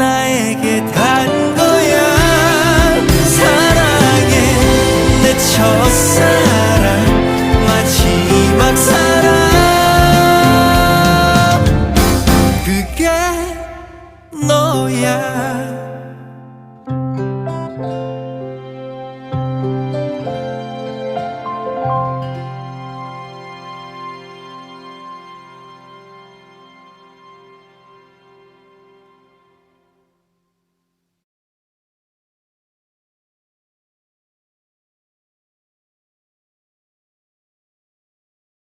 나에게 간 거야. 사랑해 내 첫사랑 마지막 사랑. 그게 너야.